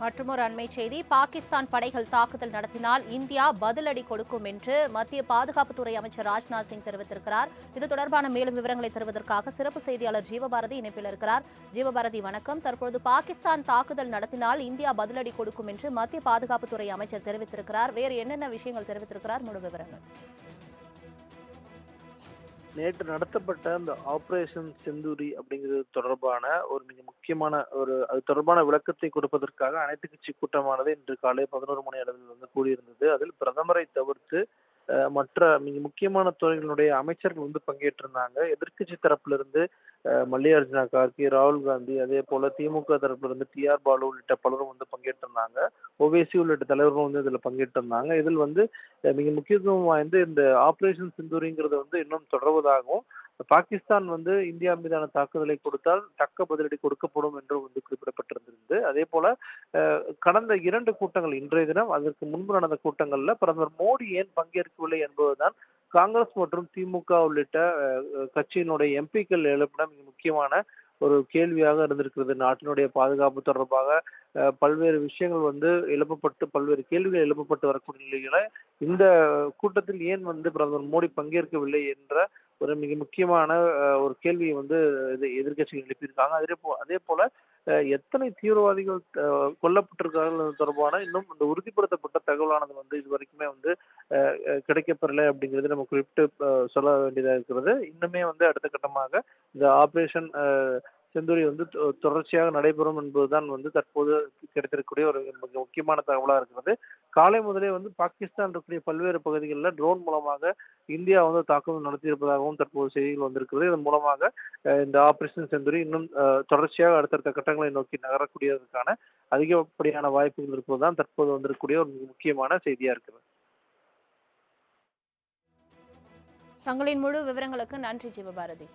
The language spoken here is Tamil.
மற்றுமொரு அண்மை செய்தி பாகிஸ்தான் படைகள் தாக்குதல் நடத்தினால் இந்தியா பதிலடி கொடுக்கும் என்று மத்திய பாதுகாப்புத்துறை அமைச்சர் ராஜ்நாத் சிங் தெரிவித்திருக்கிறார். இது தொடர்பான மேலும் விவரங்களை தருவதற்காக சிறப்பு செய்தியாளர் ஜீவபாரதி இணைப்பில் இருக்கிறார். ஜீவபாரதி வணக்கம். தற்பொழுது பாகிஸ்தான் தாக்குதல் நடத்தினால் இந்தியா பதிலடி கொடுக்கும் என்று மத்திய பாதுகாப்புத்துறை அமைச்சர் தெரிவித்திருக்கிறார். வேறு என்னென்ன விஷயங்கள் தெரிவித்திருக்கிறார்? முழு விவரங்கள். நேற்று நடத்தப்பட்ட அந்த ஆபரேஷன் செந்தூரி அப்படிங்கிறது தொடர்பான ஒரு மிக முக்கியமான ஒரு அது தொடர்பான விளக்கத்தை கொடுப்பதற்காக அனைத்து கட்சி கூட்டமானது இன்று காலை பதினோரு மணி அளவில் வந்து கூடியிருந்தது. அதில் பிரதமரை தவிர்த்து மற்ற மிக முக்கியமான துறைகளுடைய அமைச்சர்கள் வந்து பங்கேற்றிருந்தாங்க. எதிர்க்கட்சி தரப்பிலிருந்து அஹ், மல்லிகார்ஜுன கார்கே ராகுல் காந்தி அதே போல திமுக தரப்பிலிருந்து டி ஆர் பாலு உள்ளிட்ட பலரும் வந்து பங்கேற்றிருந்தாங்க. ஓவேசி உள்ளிட்ட தலைவர்களும் வந்து இதில் பங்கேற்றிருந்தாங்க. இதில் வந்து மிக முக்கியத்துவம் வாய்ந்த இந்த ஆப்ரேஷன் சிந்தூரிங்கிறது வந்து இன்னும் தொடர்வதாகவும் பாகிஸ்தான் வந்து இந்தியா மீதான தாக்குதலை கொடுத்தால் தக்க பதிலடி கொடுக்கப்படும் என்றும் வந்து குறிப்பிடப்பட்டிருந்தது. அதே போல கடந்த இரண்டு கூட்டங்கள் இன்றைய தினம் அதற்கு முன்பு நடந்த கூட்டங்கள்ல பிரதமர் மோடி ஏன் பங்கேற்கவில்லை என்பதுதான் காங்கிரஸ் மற்றும் திமுக உள்ளிட்ட கட்சியினுடைய எம்பிக்கள் எழுப்பின மிக முக்கியமான ஒரு கேள்வியாக இருந்திருக்கிறது. நாட்டினுடைய பாதுகாப்பு தொடர்பாக பல்வேறு விஷயங்கள் வந்து எழுப்பப்பட்டு பல்வேறு கேள்விகள் எழுப்பப்பட்டு வரக்கூடிய நிலையில இந்த கூட்டத்தில் ஏன் வந்து பிரதமர் மோடி பங்கேற்கவில்லை என்ற ஒரு மிக முக்கியமான ஒரு கேள்வியை வந்து இது எதிர்க்கட்சிகள் எழுப்பியிருக்காங்க. அதே போ அதே போல எத்தனை தீவிரவாதிகள் கொல்லப்பட்டிருக்கார்கள் தொடர்பான இன்னும் இந்த உறுதிப்படுத்தப்பட்ட தகவலானது வந்து இது வரைக்குமே வந்து கிடைக்கப்பெறலை அப்படிங்கிறது நம்ம குறிப்பிட்டு சொல்ல வேண்டியதாக இருக்கிறது. இன்னுமே வந்து அடுத்த கட்டமாக இந்த ஆபரேஷன் செந்தூரி வந்து தொ- தொடர்ச்சியாக நடைபெறும் என்பதுதான் வந்து தற்போது கிடைத்திருக்கக்கூடிய ஒரு மிக முக்கியமான தகவலாக இருக்கிறது. காலை முதலே வந்து பாகிஸ்தான் இருக்கக்கூடிய பல்வேறு பகுதிகளில் ட்ரோன் மூலமாக இந்தியா வந்து தாக்குதல் நடத்தியிருப்பதாகவும் தற்போது செய்திகள் வந்திருக்கிறது. இதன் மூலமாக இந்த ஆபரேஷன் செந்துரி இன்னும் தொடர்ச்சியாக அடுத்தடுத்த கட்டங்களை நோக்கி நகரக்கூடியதற்கான அதிகப்படியான வாய்ப்புகள் இருப்பதுதான் தற்போது வந்திருக்கக்கூடிய ஒரு முக்கியமான செய்தியா இருக்கிறது. தங்களின் முழு விவரங்களுக்கு நன்றி ஜீவபாரதி.